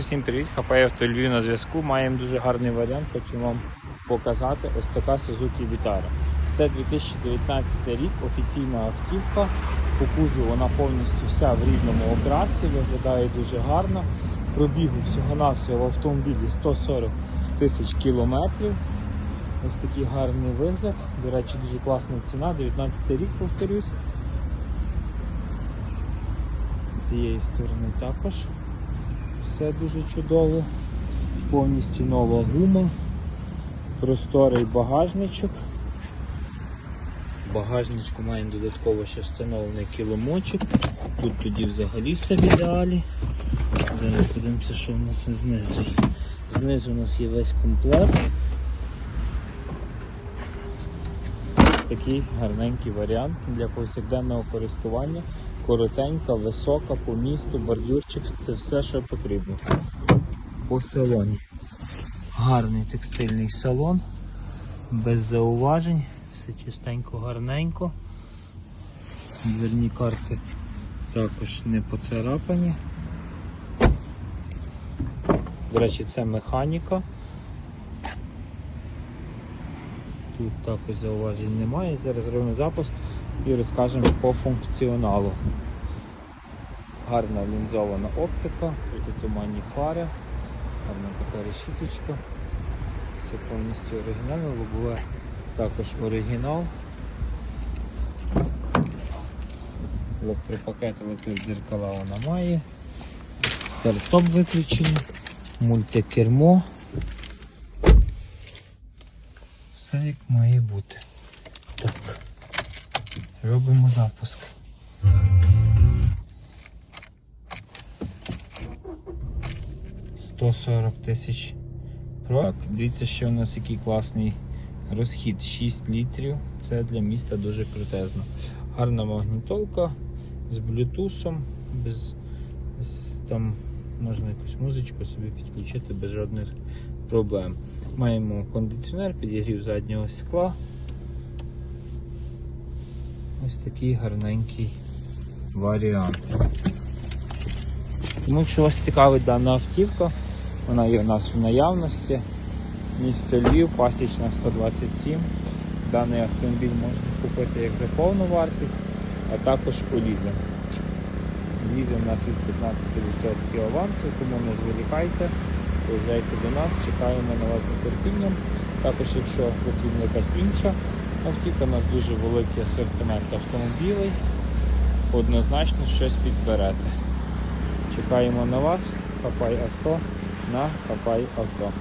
Всім привіт, хапає авто Львів на зв'язку. Маємо дуже гарний варіант, хочу вам показати. Ось така Suzuki Vitara. Це 2019 рік, офіційна автівка. По кузову вона повністю вся в рідному окрасі, виглядає дуже гарно. Пробігу всього-навсього в автомобілі 140 тисяч кілометрів. Ось такий гарний вигляд. До речі, дуже класна ціна. 19 рік, повторюсь. З цієї сторони також все дуже чудово. Повністю нова гума, просторий багажничок. В багажничку маємо додатково ще встановлений килимочок. Тут тоді взагалі все в ідеалі. Зараз подивимося, що у нас знизу. Знизу у нас є весь комплект. Такий гарненький варіант для повсякденного користування. Коротенька, висока, по місту, бордюрчик це все, що потрібно. По салоні. Гарний текстильний салон, без зауважень, все чистенько, гарненько. Дверні карти також не поцарапані. До речі, це механіка. Тут також зауважень немає. Зараз зробимо запуск і розкажемо по функціоналу. Гарна лінзована оптика, протитуманні фари, гарна така решіточка. Все повністю оригінальне, лобове також оригінал. Електропакет, електродзеркала вона має. Старт-стоп виключення, мультикермо. Все як має бути. Так. Робимо запуск. Сто сорок тисяч. Так, дивіться, що у нас який класний розхід. 6 літрів. Це для міста дуже крутезно. Гарна магнітолка з блютусом, без там можна якусь музичку собі підключити без жодних проблем. Маємо кондиціонер, підігрів заднього скла. Ось такий гарненький варіант. Тому якщо вас цікавить дана автівка, вона є у нас в наявності. Місто Львів, пасічна 127. Даний автомобіль можна купити як за повну вартість, а також у лізинг. Лізинг у нас від 15% авансу, тому не зволікайте, приїжджайте до нас, чекаємо на вас нетерпінням. Також, якщо потрібна якась інша автівка, у нас дуже великий асортимент автомобілей, однозначно щось підберете. Чекаємо на вас, хапай авто на хапай авто.